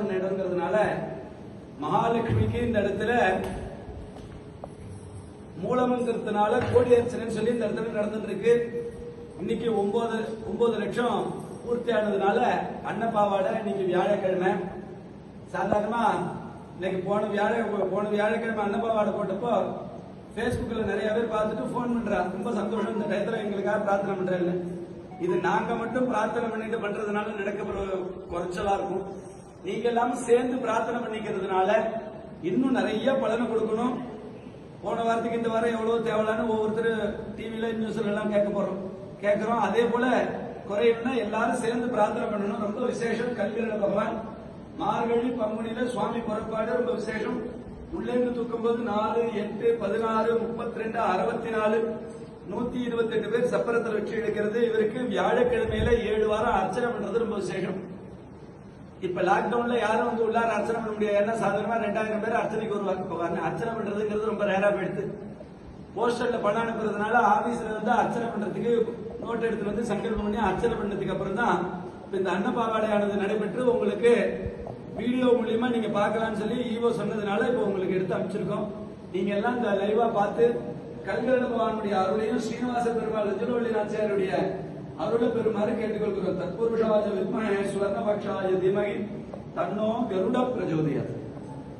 இடம்ங்கிறதுனால மகாலட்சுமிக்கு இந்த இடத்துல மூலம்ங்கிறதுனால கோடி அர்ச்சனைன்னு சொல்லி இந்த இடத்துல நடந்துட்டு இருக்கு இன்னைக்கு ஒன்பது ஒன்பது லட்சம் பூர்த்தி ஆனதுனால அன்னப்பாவாட இன்னைக்கு வியாழக்கிழமை. சாதாரணமா இன்னைக்கு போன வியாழ போன வியாழக்கிழமை அன்னப்பாவாட போட்டப்போ ஃபேஸ்புக்கில் நிறைய பேர் பார்த்துட்டு ஃபோன் பண்றா. ரொம்ப சந்தோஷம். இந்த டயத்துல எங்களுக்காக பிரார்த்தனை பண்றேன்னு. இது நாங்க மட்டும் பிரார்த்தனை பண்ணிட்டு பண்றதுனால நடக்க குறைச்சலா இருக்கும். நீங்க எல்லாம் சேர்ந்து பிரார்த்தனை பண்ணிக்கிறதுனால இன்னும் நிறைய பலனை கொடுக்கணும். போன வாரத்துக்கு இந்த வாரம் எவ்வளவு தேவையான ஒவ்வொருத்தர் டிவியில நியூஸ்ல எல்லாம் கேட்க போறோம். கேட்கிறோம். அதே போல குறையும்னா எல்லாரும் சேர்ந்து பிரார்த்தனை பண்ணணும். ரொம்ப விசேஷம். கல்வியில பகவான் மார்கழி பங்குனியில சுவாமி புறப்பாடு ரொம்ப விசேஷம். உள்ளேந்து தூக்கும்போது நாலு எட்டு பதினாறு முப்பத்தி ரெண்டு அறுபத்தி நாலு நூத்தி இருபத்தி எட்டு பேர் சப்பரத்தில் வச்சு எடுக்கிறது இவருக்கு வியாழக்கிழமையில ஏழு வாரம் அர்ச்சனை பண்றது ரொம்ப விசேஷம். இப்ப லாக்டவுன்ல யாரும் வந்து உள்ளார அர்ச்சனை பண்ண முடியாது. ஏன்னா சாதாரணமா ரெண்டாயிரம் பேர் அர்ச்சனைக்கு வருவாங்க இப்போ அர்ச்சனை பண்றதுங்கிறது ரொம்ப ரேரா போயிடுது. போஸ்டர்ல பணம் அனுப்புறதுனால ஆபீஸ்ல வந்து அர்ச்சனை பண்றதுக்கு நோட் எடுத்து வந்து சங்கல்பம் பண்ணி அர்ச்சனை பண்ணதுக்கு அப்புறம் தான் இந்த அன்னபாவாடையானது நடைபெற்று உங்களுக்கு வீடியோ மூலியமா நீங்க பார்க்கலாம்னு சொல்லி ஈவோ சொன்னதுனால இப்போ உங்களுக்கு எடுத்து அனுப்பிச்சிருக்கோம். நீங்க எல்லாம் இந்த லைவா பார்த்து கல்கரண பகவானுடைய அருளையும் ஸ்ரீனிவாச பெருமாள் ரஜுனவள்ளி நாச்சியாருடைய அருளை பெருமாறு கேட்டுக்கொள்கிறோம் தற்புருஷாய வித்மஹே சுவர்ணபக்ஷாய தீமகி தன்னோ கருட பிரஜோதயாது